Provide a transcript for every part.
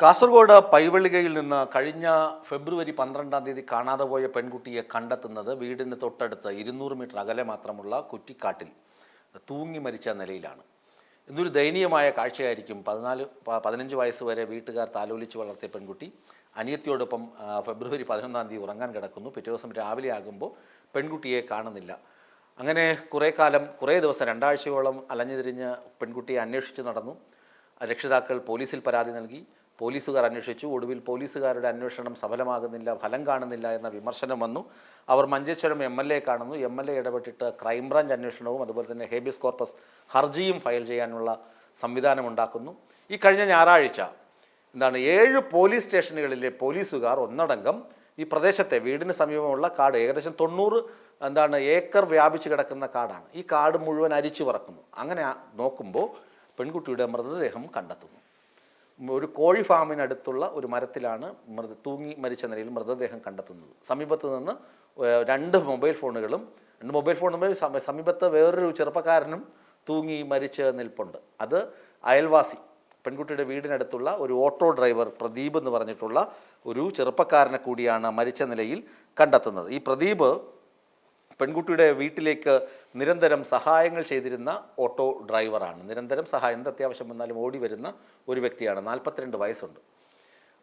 കാസർഗോഡ് പൈവള്ളികയിൽ നിന്ന് കഴിഞ്ഞ ഫെബ്രുവരി പന്ത്രണ്ടാം തീയതി കാണാതെ പോയ പെൺകുട്ടിയെ കണ്ടെത്തുന്നത് വീടിന് തൊട്ടടുത്ത് ഇരുന്നൂറ് മീറ്റർ അകലെ മാത്രമുള്ള കുറ്റിക്കാട്ടിൽ തൂങ്ങി മരിച്ച നിലയിലാണ്. ഇതൊരു ദയനീയമായ കാഴ്ചയായിരിക്കും. പതിനാല് പതിനഞ്ച് വയസ്സ് വരെ വീട്ടുകാർ താലോലിച്ച് വളർത്തിയ പെൺകുട്ടി അനിയത്തിയോടൊപ്പം ഫെബ്രുവരി പതിനൊന്നാം തീയതി ഉറങ്ങാൻ കിടക്കുന്നു. പിറ്റേ ദിവസം രാവിലെ ആകുമ്പോൾ പെൺകുട്ടിയെ കാണുന്നില്ല. അങ്ങനെ കുറേ കാലം കുറേ ദിവസം രണ്ടാഴ്ചയോളം അലഞ്ഞു തിരിഞ്ഞ് പെൺകുട്ടിയെ അന്വേഷിച്ച് നടന്നു. രക്ഷിതാക്കൾ പോലീസിൽ പരാതി നൽകി. പോലീസുകാർ അന്വേഷിച്ചു. ഒടുവിൽ പോലീസുകാരുടെ അന്വേഷണം സഫലമാകുന്നില്ല ഫലം കാണുന്നില്ല എന്ന വിമർശനം വന്നു. അവർ മഞ്ചേശ്വരം എം എൽ എ കാണുന്നു. എം എൽ എ ഇടപെട്ടിട്ട് ക്രൈംബ്രാഞ്ച് അന്വേഷണവും അതുപോലെ തന്നെ ഹേബിയസ് കോർപ്പസ് ഹർജിയും ഫയൽ ചെയ്യാനുള്ള സംവിധാനം ഉണ്ടാക്കുന്നു. ഈ കഴിഞ്ഞ ഞായറാഴ്ച എന്താണ് ഏഴ് പോലീസ് സ്റ്റേഷനുകളിലെ പോലീസുകാർ ഒന്നടങ്കം ഈ പ്രദേശത്തെ വീടിന് സമീപമുള്ള കാട് ഏകദേശം തൊണ്ണൂറ് എന്താണ് ഏക്കർ വ്യാപിച്ച് കിടക്കുന്ന കാടാണ്. ഈ കാട് മുഴുവൻ അരിച്ചു പറക്കുന്നു. അങ്ങനെ നോക്കുമ്പോൾ പെൺകുട്ടിയുടെ മൃതദേഹം കണ്ടെത്തുന്നു. ഒരു കോഴി ഫാമിനടുത്തുള്ള ഒരു മരത്തിലാണ് മൃത തൂങ്ങി മരിച്ച നിലയിൽ മൃതദേഹം കണ്ടെത്തുന്നത്. സമീപത്ത് നിന്ന് രണ്ട് മൊബൈൽ ഫോണുകളും രണ്ട് മൊബൈൽ ഫോണും സമ- സമീപത്ത് വേറൊരു ചെറുപ്പക്കാരനും തൂങ്ങി മരിച്ച് നിൽപ്പുണ്ട്. അത് അയൽവാസി പെൺകുട്ടിയുടെ വീടിനടുത്തുള്ള ഒരു ഓട്ടോ ഡ്രൈവർ പ്രദീപ് എന്ന് പറഞ്ഞിട്ടുള്ള ഒരു ചെറുപ്പക്കാരനെ കൂടിയാണ് മരിച്ച നിലയിൽ കണ്ടെത്തുന്നത്. ഈ പ്രദീപ് പെൺകുട്ടിയുടെ വീട്ടിലേക്ക് നിരന്തരം സഹായങ്ങൾ ചെയ്തിരുന്ന ഓട്ടോ ഡ്രൈവറാണ്. നിരന്തരം സഹായം എന്ത് അത്യാവശ്യം വന്നാലും ഓടി വരുന്ന ഒരു വ്യക്തിയാണ്. നാൽപ്പത്തിരണ്ട് വയസ്സുണ്ട്.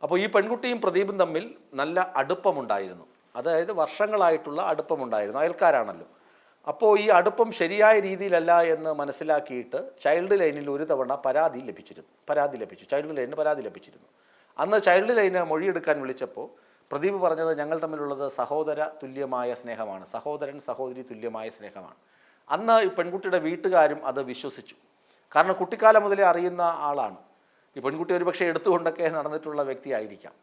അപ്പോൾ ഈ പെൺകുട്ടിയും പ്രദീപും തമ്മിൽ നല്ല അടുപ്പമുണ്ടായിരുന്നു. അതായത് വർഷങ്ങളായിട്ടുള്ള അടുപ്പമുണ്ടായിരുന്നു. അയൽക്കാരാണല്ലോ. അപ്പോൾ ഈ അടുപ്പം ശരിയായ രീതിയിലല്ല എന്ന് മനസ്സിലാക്കിയിട്ട് ചൈൽഡ് ലൈനിൽ ഒരു തവണ പരാതി ലഭിച്ചിരുന്നു. പരാതി ലഭിച്ചു. ചൈൽഡ് ലൈനിന് പരാതി ലഭിച്ചിരുന്നു. അന്ന് ചൈൽഡ് ലൈന് മൊഴിയെടുക്കാൻ വിളിച്ചപ്പോൾ പ്രദീപ് പറഞ്ഞത് ഞങ്ങൾ തമ്മിലുള്ളത് സഹോദര തുല്യമായ സ്നേഹമാണ്. സഹോദരൻ സഹോദരി തുല്യമായ സ്നേഹമാണ്. അന്ന് ഈ പെൺകുട്ടിയുടെ വീട്ടുകാരും അത് വിശ്വസിച്ചു. കാരണം കുട്ടിക്കാലം മുതലേ അറിയുന്ന ആളാണ്. ഈ പെൺകുട്ടി ഒരുപക്ഷെ എടുത്തുകൊണ്ടൊക്കെ നടന്നിട്ടുള്ള വ്യക്തിയായിരിക്കാം.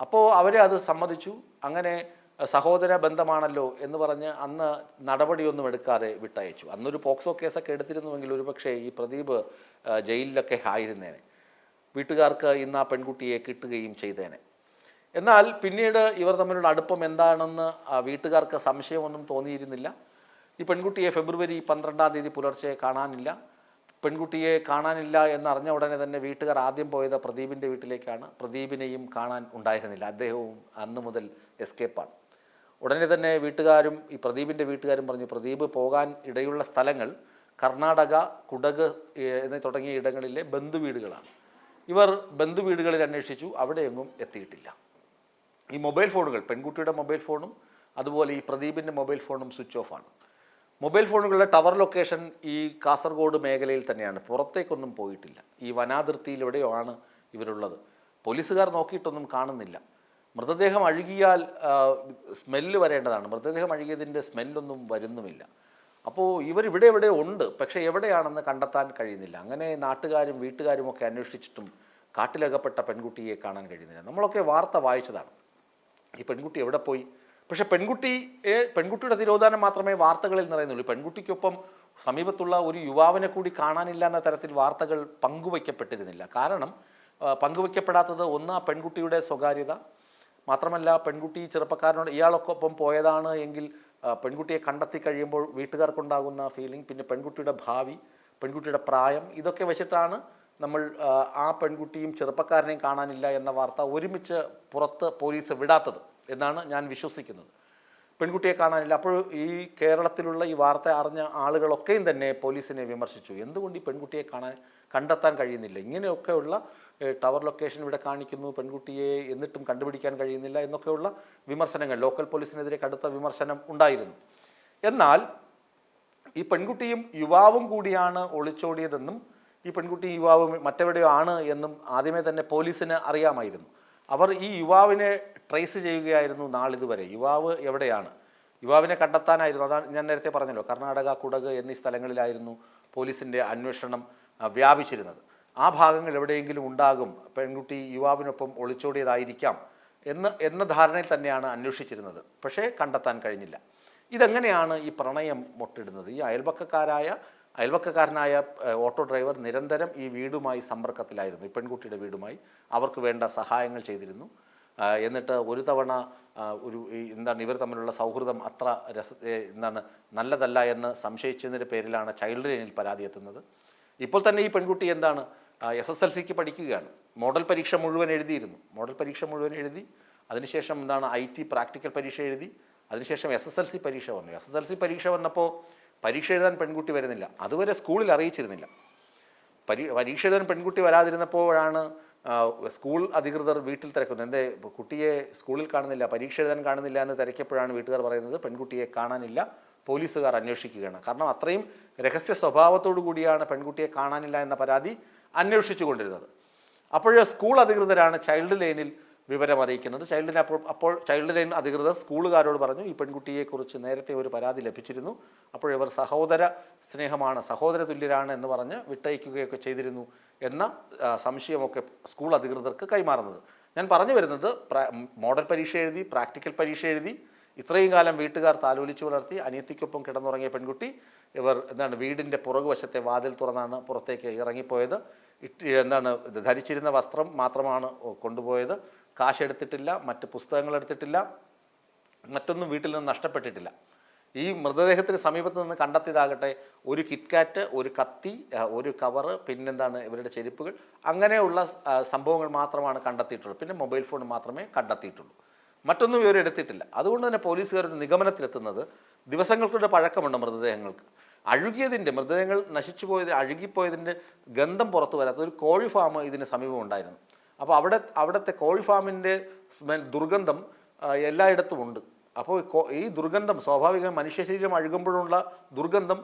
അപ്പോൾ അവരെ അത് സമ്മതിച്ചു. അങ്ങനെ സഹോദര ബന്ധമാണല്ലോ എന്ന് പറഞ്ഞ് അന്ന് നടപടിയൊന്നും എടുക്കാതെ വിട്ടയച്ചു. അന്നൊരു പോക്സോ കേസൊക്കെ എടുത്തിരുന്നുവെങ്കിൽ ഒരുപക്ഷെ ഈ പ്രദീപ് ജയിലിലൊക്കെ ആയിരുന്നേനെ. വീട്ടുകാർക്ക് ഇന്ന് ആ പെൺകുട്ടിയെ കിട്ടുകയും ചെയ്തേനെ. എന്നാൽ പിന്നീട് ഇവർ തമ്മിലുള്ള അടുപ്പം എന്താണെന്ന് വീട്ടുകാർക്ക് സംശയമൊന്നും തോന്നിയിരുന്നില്ല. ഈ പെൺകുട്ടിയെ ഫെബ്രുവരി പന്ത്രണ്ടാം തീയതി പുലർച്ചെ കാണാനില്ല. പെൺകുട്ടിയെ കാണാനില്ല എന്നറിഞ്ഞ ഉടനെ തന്നെ വീട്ടുകാർ ആദ്യം പോയത് പ്രദീപിന്റെ വീട്ടിലേക്കാണ്. പ്രദീപിനെയും കാണാൻ ഉണ്ടായിരുന്നില്ല. അദ്ദേഹവും അന്ന് മുതൽ എസ്കേപ്പാണ്. ഉടനെ തന്നെ വീട്ടുകാരും ഈ പ്രദീപിന്റെ വീട്ടുകാരും പറഞ്ഞു പ്രദീപ് പോകാൻ ഇടയുള്ള സ്ഥലങ്ങൾ കർണാടക കുടക് എന്നീ തുടങ്ങിയ ഇടങ്ങളിലെ ബന്ധുവീടുകളാണ്. ഇവർ ബന്ധുവീടുകളിൽ അന്വേഷിച്ചു അവിടെയെങ്ങും എത്തിയിട്ടില്ല. ഈ മൊബൈൽ ഫോണുകൾ പെൺകുട്ടിയുടെ മൊബൈൽ ഫോണും അതുപോലെ ഈ പ്രദീപിന്റെ മൊബൈൽ ഫോണും സ്വിച്ച് ഓഫ് ആണ്. മൊബൈൽ ഫോണുകളുടെ ടവർ ലൊക്കേഷൻ ഈ കാസർഗോഡ് മേഖലയിൽ തന്നെയാണ്. പുറത്തേക്കൊന്നും പോയിട്ടില്ല. ഈ വനാതിർത്തിയിൽ എവിടെയോ ആണ് ഇവരുള്ളത്. പോലീസുകാർ നോക്കിയിട്ടൊന്നും കാണുന്നില്ല. മൃതദേഹം അഴുകിയാൽ സ്മെല്ല് വരേണ്ടതാണ്. മൃതദേഹം അഴുകിയതിന്റെ സ്മെല്ലൊന്നും വരുന്നുമില്ല. അപ്പോൾ ഇവരിവിടെ എവിടെ ഉണ്ട്? പക്ഷേ എവിടെയാണെന്ന് കണ്ടെത്താൻ കഴിയുന്നില്ല. അങ്ങനെ നാട്ടുകാരും വീട്ടുകാരും ഒക്കെ അന്വേഷിച്ചിട്ടും കാട്ടിലകപ്പെട്ട പെൺകുട്ടിയെ കാണാൻ കഴിയുന്നില്ല. നമ്മളൊക്കെ വാർത്ത വായിച്ചതാണ്. ഈ പെൺകുട്ടി എവിടെ പോയി? പക്ഷെ പെൺകുട്ടിയെ പെൺകുട്ടിയുടെ തിരോധാനം മാത്രമേ വാർത്തകളിൽ നിറയുന്നുള്ളൂ. പെൺകുട്ടിക്കൊപ്പം സമീപത്തുള്ള ഒരു യുവാവിനെ കൂടി കാണാനില്ല എന്ന തരത്തിൽ വാർത്തകൾ പങ്കുവയ്ക്കപ്പെട്ടിരുന്നില്ല. കാരണം പങ്കുവയ്ക്കപ്പെടാത്തത് ഒന്ന് ആ പെൺകുട്ടിയുടെ സ്വകാര്യത. മാത്രമല്ല പെൺകുട്ടി ചെറുപ്പക്കാരനോട് ഇയാളൊക്കൊപ്പം പോയതാണ് എങ്കിൽ പെൺകുട്ടിയെ കണ്ടെത്തി കഴിയുമ്പോൾ വീട്ടുകാർക്കുണ്ടാകുന്ന ഫീലിംഗ് പിന്നെ പെൺകുട്ടിയുടെ ഭാവി പെൺകുട്ടിയുടെ പ്രായം ഇതൊക്കെ വെച്ചിട്ടാണ് നമ്മൾ ആ, പെൺകുട്ടിയും ചെറുപ്പക്കാരനെയും കാണാനില്ല എന്ന വാർത്ത ഒരുമിച്ച് പുറത്ത് പോലീസ് വിടാത്തത് എന്നാണ് ഞാൻ വിശ്വസിക്കുന്നത്. പെൺകുട്ടിയെ കാണാനില്ല. അപ്പോൾ ഈ കേരളത്തിലുള്ള ഈ വാർത്ത അറിഞ്ഞ ആളുകളൊക്കെയും തന്നെ പോലീസിനെ വിമർശിച്ചു. എന്തുകൊണ്ട് ഈ പെൺകുട്ടിയെ കാണാൻ കണ്ടെത്താൻ കഴിയുന്നില്ല? ഇങ്ങനെയൊക്കെയുള്ള ടവർ ലൊക്കേഷൻ ഇവിടെ കാണിക്കുന്നു പെൺകുട്ടിയെ എന്നിട്ടും കണ്ടുപിടിക്കാൻ കഴിയുന്നില്ല എന്നൊക്കെയുള്ള വിമർശനങ്ങൾ ലോക്കൽ പോലീസിനെതിരെ കടുത്ത വിമർശനം ഉണ്ടായിരുന്നു. എന്നാൽ ഈ പെൺകുട്ടിയും യുവാവും കൂടിയാണ് ഒളിച്ചോടിയതെന്നും ഈ പെൺകുട്ടി യുവാവ് മറ്റെവിടെയോ ആണ് എന്നും ആദ്യമേ തന്നെ പോലീസിന് അറിയാമായിരുന്നു. അവർ ഈ യുവാവിനെ ട്രേസ് ചെയ്യുകയായിരുന്നു നാളിതുവരെ. യുവാവ് എവിടെയാണ്? യുവാവിനെ കണ്ടെത്താനായിരുന്നു. അതാണ് ഞാൻ നേരത്തെ പറഞ്ഞല്ലോ കർണാടക കുടക് എന്നീ സ്ഥലങ്ങളിലായിരുന്നു പോലീസിന്റെ അന്വേഷണം വ്യാപിച്ചിരുന്നത്. ആ ഭാഗങ്ങൾ എവിടെയെങ്കിലും ഉണ്ടാകും പെൺകുട്ടി യുവാവിനൊപ്പം ഒളിച്ചോടിയതായിരിക്കാം എന്ന് എന്ന ധാരണയിൽ തന്നെയാണ് അന്വേഷിച്ചിരുന്നത്. പക്ഷേ കണ്ടെത്താൻ കഴിഞ്ഞില്ല. ഇതെങ്ങനെയാണ് ഈ പ്രണയം മുട്ടിടുന്നത്? ഈ അയൽപക്കക്കാരായ അയൽപക്കക്കാരനായ ഏഹ്, ഓട്ടോ ഡ്രൈവർ നിരന്തരം ഈ വീടുമായി സമ്പർക്കത്തിലായിരുന്നു. ഈ പെൺകുട്ടിയുടെ വീടുമായി അവർക്ക് വേണ്ട സഹായങ്ങൾ ചെയ്തിരുന്നു. എന്നിട്ട് ഒരു തവണ ഒരു എന്താണ് ഇവർ തമ്മിലുള്ള സൗഹൃദം അത്ര രസ എന്താണ് നല്ലതല്ല എന്ന് സംശയിച്ചതിന്റെ പേരിലാണ് ചൈൽഡ് ലൈനിൽ പരാതി എത്തുന്നത്. ഇപ്പോൾ തന്നെ ഈ പെൺകുട്ടി എന്താണ് എസ് എസ് എൽ സിക്ക് പഠിക്കുകയാണ്. മോഡൽ പരീക്ഷ മുഴുവൻ എഴുതിയിരുന്നു. മോഡൽ പരീക്ഷ മുഴുവൻ എഴുതി അതിനുശേഷം എന്താണ് ഐ ടി പ്രാക്ടിക്കൽ പരീക്ഷ എഴുതി അതിനുശേഷം എസ് എസ് എൽ സി പരീക്ഷ വന്നു. എസ് എസ് എൽ സി പരീക്ഷ വന്നപ്പോൾ പരീക്ഷ എഴുതാൻ പെൺകുട്ടി വരുന്നില്ല. അതുവരെ സ്കൂളിൽ അറിയിച്ചിരുന്നില്ല. പരീ പരീക്ഷ എഴുതാൻ പെൺകുട്ടി വരാതിരുന്നപ്പോഴാണ് സ്കൂൾ അധികൃതർ വീട്ടിൽ തിരക്കുന്നത്. എന്റെ കുട്ടിയെ സ്കൂളിൽ കാണുന്നില്ല പരീക്ഷ എഴുതാൻ കാണുന്നില്ല എന്ന് തിരക്കിയപ്പോഴാണ് വീട്ടുകാർ പറയുന്നത് പെൺകുട്ടിയെ കാണാനില്ല പോലീസുകാർ അന്വേഷിക്കുകയാണ്. കാരണം അത്രയും രഹസ്യ സ്വഭാവത്തോടു കൂടിയാണ് പെൺകുട്ടിയെ കാണാനില്ല എന്ന പരാതി അന്വേഷിച്ചു കൊണ്ടിരുന്നത് അപ്പോൾ സ്കൂൾ അധികൃതരാണ് ചൈൽഡ് ലൈനിൽ വിവരം അറിയിക്കുന്നത് ചൈൽഡ് ലൈൻ അപ്പോൾ അപ്പോൾ ചൈൽഡ് ലൈൻ അധികൃതർ സ്കൂളുകാരോട് പറഞ്ഞു ഈ പെൺകുട്ടിയെക്കുറിച്ച് നേരത്തെ ഒരു പരാതി ലഭിച്ചിരുന്നു. അപ്പോൾ ഇവർ സഹോദര സ്നേഹമാണ് സഹോദര തുല്യരാണ് എന്ന് പറഞ്ഞ് വിട്ടയക്കുകയൊക്കെ ചെയ്തിരുന്നു എന്ന സംശയമൊക്കെ സ്കൂൾ അധികൃതർക്ക് കൈമാറുന്നത്. ഞാൻ പറഞ്ഞു വരുന്നത് മോഡൽ പരീക്ഷ എഴുതി പ്രാക്ടിക്കൽ പരീക്ഷ എഴുതി ഇത്രയും കാലം വീട്ടുകാർ താലോലിച്ചു വളർത്തി അനിയത്തിക്കൊപ്പം കിടന്നുറങ്ങിയ പെൺകുട്ടി ഇവർ എന്താണ് വീടിന്റെ പുറകുവശത്തെ വാതിൽ തുറന്നാണ് പുറത്തേക്ക് ഇറങ്ങിപ്പോയത്. എന്താണ് ധരിച്ചിരുന്ന വസ്ത്രം മാത്രമാണ് കൊണ്ടുപോയത്. കാശ് എടുത്തിട്ടില്ല മറ്റ് പുസ്തകങ്ങൾ എടുത്തിട്ടില്ല മറ്റൊന്നും വീട്ടിൽ നിന്ന് നഷ്ടപ്പെട്ടിട്ടില്ല. ഈ മൃതദേഹത്തിന് സമീപത്ത് നിന്ന് കണ്ടെത്തിയതാകട്ടെ ഒരു കിറ്റ്കാറ്റ് ഒരു കത്തി ഒരു കവറ് പിന്നെന്താണ് ഇവരുടെ ചെരുപ്പുകൾ അങ്ങനെയുള്ള സംഭവങ്ങൾ മാത്രമാണ് കണ്ടെത്തിയിട്ടുള്ളൂ. പിന്നെ മൊബൈൽ ഫോൺ മാത്രമേ കണ്ടെത്തിയിട്ടുള്ളൂ. മറ്റൊന്നും ഇവർ എടുത്തിട്ടില്ല. അതുകൊണ്ട് തന്നെ പോലീസുകാർ ഒരു നിഗമനത്തിലെത്തുന്നത് ദിവസങ്ങൾക്കുള്ള പഴക്കമുണ്ട് മൃതദേഹങ്ങൾക്ക്. അഴുകിയതിന്റെ മൃതദേഹങ്ങൾ നശിച്ചു പോയത് അഴുകിപ്പോയതിന്റെ ഗന്ധം പുറത്തു വരാത്ത ഒരു കോഴി ഫാം ഇതിന് സമീപം ഉണ്ടായിരുന്നു. അപ്പോൾ അവിടെ അവിടുത്തെ കോഴി ഫാമിന്റെ ദുർഗന്ധം എല്ലായിടത്തും ഉണ്ട്. അപ്പോൾ ഈ ദുർഗന്ധം സ്വാഭാവികമായി മനുഷ്യ ശരീരം അഴുകുമ്പോഴുള്ള ദുർഗന്ധം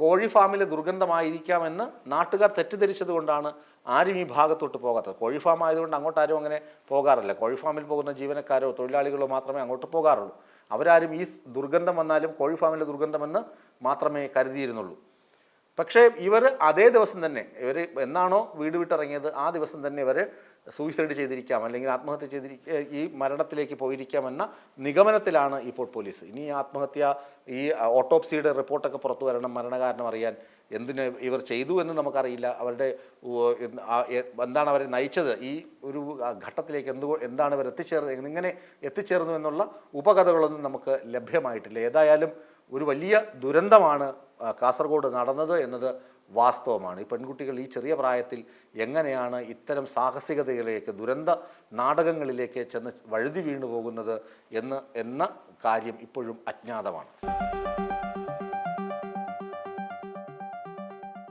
കോഴി ഫാമിലെ ദുർഗന്ധമായിരിക്കാമെന്ന് നാട്ടുകാർ തെറ്റിദ്ധരിച്ചത് കൊണ്ടാണ് ആരും ഈ ഭാഗത്തോട്ട് പോകാത്തത്. കോഴി ഫാം ആയതുകൊണ്ട് അങ്ങോട്ട് ആരും അങ്ങനെ പോകാറില്ല. കോഴി ഫാമിൽ പോകുന്ന ജീവനക്കാരോ തൊഴിലാളികളോ മാത്രമേ അങ്ങോട്ട് പോകാറുള്ളൂ. അവരാരും ഈ ദുർഗന്ധം വന്നാലും കോഴി ഫാമിലെ ദുർഗന്ധമെന്ന് മാത്രമേ കരുതിയിരുന്നുള്ളൂ. പക്ഷേ ഇവർ അതേ ദിവസം തന്നെ ഇവർ എന്നാണോ വീട് വിട്ടിറങ്ങിയത് ആ ദിവസം തന്നെ ഇവർ സൂയിസൈഡ് ചെയ്തിരിക്കാം അല്ലെങ്കിൽ ആത്മഹത്യ ചെയ്തിരിക്കുക ഈ മരണത്തിലേക്ക് പോയിരിക്കാം എന്ന നിഗമനത്തിലാണ് ഇപ്പോൾ പോലീസ്. ഇനി ആത്മഹത്യ ഈ ഓട്ടോപ്സിയുടെ റിപ്പോർട്ടൊക്കെ പുറത്തു വരണം മരണകാരണം അറിയാൻ എന്തിന് ഇവർ ചെയ്തു എന്ന് നമുക്കറിയില്ല. അവരുടെ എന്ത് എന്താണ് അവരെ നയിച്ചത് ഈ ഒരു ഘട്ടത്തിലേക്ക് എന്തുകൊ എന്താണ് ഇവർ എത്തിച്ചേർന്നത് എങ്ങനെ എത്തിച്ചേർന്നു എന്നുള്ള ഉപകഥകളൊന്നും നമുക്ക് ലഭ്യമായിട്ടില്ല. ഏതായാലും ഒരു വലിയ ദുരന്തമാണ് കാസർഗോഡ് നടന്നത് എന്നത് വാസ്തവമാണ്. ഈ പെൺകുട്ടികൾ ഈ ചെറിയ പ്രായത്തിൽ എങ്ങനെയാണ് ഇത്തരം സാഹസികതയിലേക്ക് ദുരന്ത നാടകങ്ങളിലേക്ക് ചെന്ന് വഴുതി വീണു പോകുന്നത് എന്ന് എന്ന കാര്യം ഇപ്പോഴും അജ്ഞാതമാണ്.